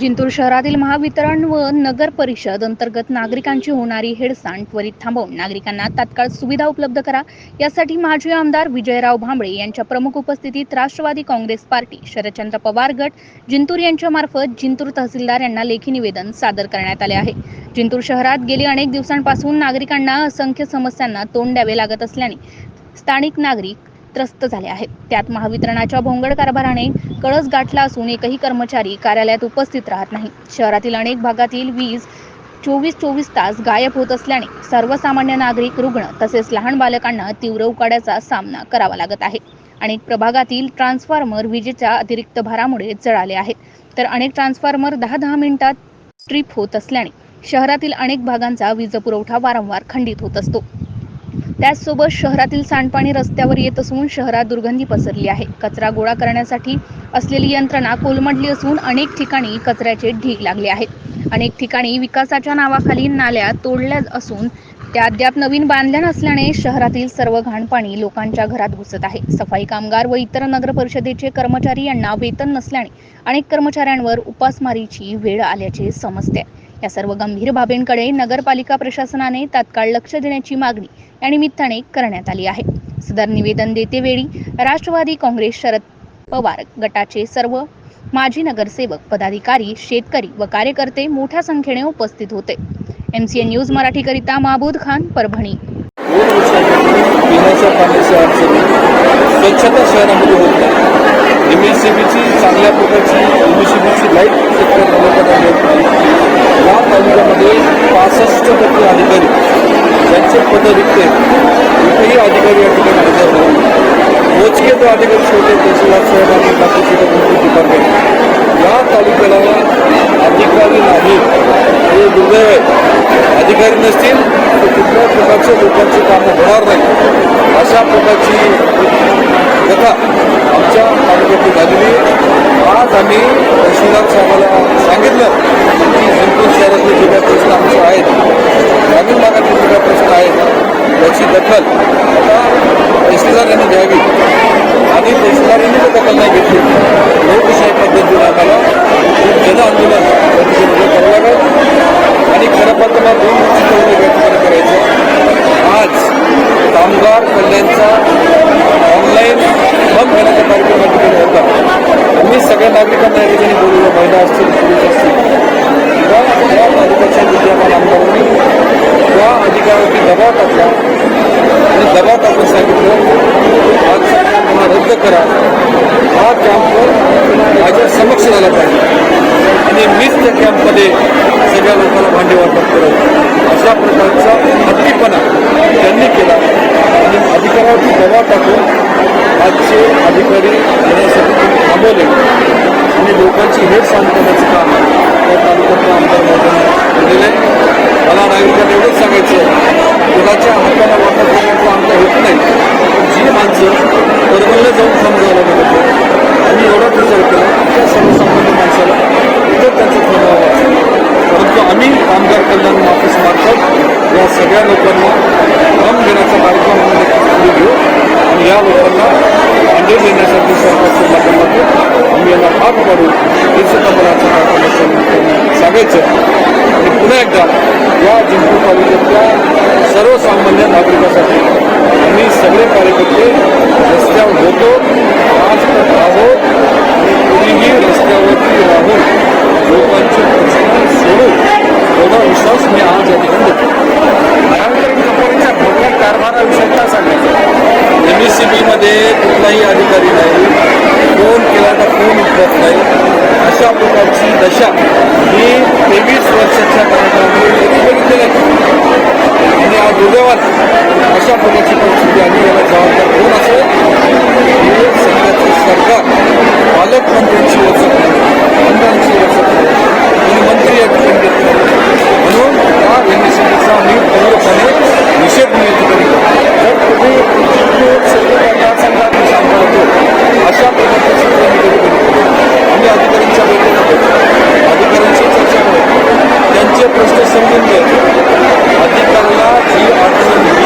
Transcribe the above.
जिंतूर शहरातील महावितरण व नगर परिषद अंतर्गत नागरिकांची होणारी हेडसाण त्वरित थांबवून नागरिकांना तात्काळ सुविधा उपलब्ध करा. यासाठी माजी आमदार विजयराव भांबळे यांच्या प्रमुख उपस्थितीत राष्ट्रवादी काँग्रेस पार्टी शरदचंद्र पवार गट जिंतूर यांच्या मार्फत जिंतूर तहसीलदार यांना लेखी निवेदन सादर करण्यात आले आहे. जिंतूर शहरात गेली अनेक दिवसांपासून नागरिकांना असंख्य समस्यांना तोंड द्यावे लागत असल्याने स्थानिक नागरिक त्रस्त झाले आहेत. त्यात महावितरणाच्या भोंगड कारभाराने कळस गाठला असून एकही कर्मचारी कार्यालयात उपस्थित राहत नाही. शहरातील अनेक भागातील वीज चोवीस चोवीस तास गायब होत असल्याने सर्वसामान्य नागरिक रुग्ण तसेच लहान बालकांना तीव्र उकाड्याचा सामना करावा लागत आहे. अनेक प्रभागातील ट्रान्सफॉर्मर विजेच्या अतिरिक्त भारामुळे जळाले आहेत. तर अनेक ट्रान्सफॉर्मर दहा दहा मिनिटात ट्रिप होत असल्याने शहरातील अनेक भागांचा वीज पुरवठा वारंवार खंडित होत असतो. त्याचसोबत शहरातील सांडपाणी रस्त्यावर येत असून शहरात दुर्गंधी पसरली आहे. कचरा गोळा करण्यासाठी असलेली यंत्रणा कोलमडली असून अनेक ठिकाणी कचऱ्याचे ढीग लागले आहेत. अनेक ठिकाणी विकासाच्या नावाखाली नाल्या तोडल्या असून त्या अद्याप नवीन बांधल्या नसल्याने शहरातील सर्व घाणपाणी लोकांच्या घरात घुसत आहे. सफाई कामगार व इतर नगर परिषदेचे कर्मचारी यांना वेतन नसल्याने अनेक कर्मचाऱ्यांवर उपासमारीची वेळ आल्याचे समजते. या सर्व गंभीर बाबींकडे नगरपालिका प्रशासनाने तात्काळ लक्ष देण्याची मागणी या निमित्ताने करण्यात आली आहे. सदर निवेदन देतेवेळी राष्ट्रवादी काँग्रेस शरद पवार गटाचे सर्व माजी नगरसेवक पदाधिकारी शेतकरी व कार्यकर्ते मोठ्या संख्येने उपस्थित होते. एमसीएन न्यूज मराठीकरिता महबूद खान परभणी. स्वच्छता शहरामध्ये होत नाही एम एस सी बीची चांगल्या प्रकारची एम एस सी बीची लाइट सेक्टर तालुक्याला मिळत. नाही या तालुक्यामध्ये पासष्ट टक्के अधिकारी ज्यांचे पद रिक्त आहेत. अधिकारी या ठिकाणी हजर नाही मोजके तो अधिकारी शेवटे तहसीलदार साहेब आणि बाकी डिपार्टमेंट या तालुक्याला अधिकारी नाही हे दुर्दैव आहे. अधिकारी नसतील तर कुठल्याच प्रकारच्या लोकांची कामं होणार नाही अशा प्रकारची कथा आमच्या तालुक्यात झालेली आज आम्ही तहसीलदार साहेबाला सांगितलं की जिंतूर शहरातले जे काही प्रश्न आमचे आहेत ग्रामीण भागातले जे काही प्रश्न आहेत याची दखल आता तहसीलदार यांनी घ्यावी. आणि तहसीलदार यांनी जर दखल नाही घेतली. लोकशाही पद्धतीने आम्हाला एक जन आंदोलन या ठिकाणी करावं लागेल. आणि खरं पाहतं मला दोन गोष्टी तेवढं व्यक्त करायचं. आज कामगार कल्याणचा ऑनलाईन बंद घेण्याचा कार्यक्रम या ठिकाणी होता मी सगळ्या नागरिकांना या ठिकाणी बोलवलं महिला असतील पुरुष असतील किंवा या पालिकेच्या विद्यमान आमदारांनी त्या अधिकारावरती दबाव टाकला आणि दबाव टाकून सांगितलं आज हा रद्द करा हा कॅम्प माझ्या समक्ष झाला पाहिजे आणि मीच त्या कॅम्पमध्ये सगळ्या लोकांना भांडी वाटप करत अशा प्रकारचा हत्तीपणा त्यांनी केला आणि अधिकारावरती दबाव टाकून आजचे अधिकारी येण्यासाठी थांबवले लोकांची हेच सांगण्याचं काम या तालुक्यातल्या आमदार महोदयांनी केलेलं आहे. मला नागरिकांना एवढंच सांगायचं कुणाच्या हाताला वाटप करण्याचा आमचा हेतू नाही. पण जी माणसं परमनला जाऊन समजावलं गेलं आम्ही एवढाच विचार केला त्या सर्वसामान्य माणसाला इथं त्यांचं थांबावं लागतं परंतु आम्ही कामगार कल्याण ऑफिसमार्फत या सगळ्या लोकांना काम देण्याचा कार्यक्रम आम्ही घेऊ आणि या लोकांना अंडे देण्यासाठी सरकार माध्यमातून आम्ही यांना भाग पाडू हेच कमलाच्या कार्यक्रमाचं सांगायचं आणि पुन्हा एकदा या जिंतूर तालुक्यातल्या सर्वसामान्य करण्यासाठी आम्ही सगळे कार्यकर्ते रस्त्यावर होतो. आज पण आहोत आणि कोणीही रस्त्यावरती राहून लोकांचे प्रश्न सोडून एवढा विश्वास मी आज या ठिकाणी देतो. कंपनीच्या भोंगळ कारभाराविषयी काय सांगायचं? एम एस सी बीमध्ये कुठलाही अधिकारी नाही. फोन केला तर फोन उठवत नाही. अशा प्रकारची दशा ही तेवीस वर्षाच्या काळामध्ये कधी बघितलेली नाही आणि आज दुर्दैवात अशा प्रकारची परिस्थिती आली याला जबाबदार कोण असेल हे सध्याचं सरकार पालकमंत्र्यांची वचक नाही आमदारांची वचक नाही आणि मंत्री या ठिकाणी देत नाही म्हणून या एम एस सी बीचा मी पूर्णपणे निषेध मी या ठिकाणी करतो. जर तुम्ही जिंतूर शिर्डी मतदारसंघात विचार करतो अशा प्रकारची सूत्र मी कधी कधी आम्ही अधिकाऱ्यांच्या बैठका घेतो अधिकाऱ्यांशी चर्चा करतो त्यांचे प्रश्न समजून घ्यायचे अधिकाऱ्याला जी अडचण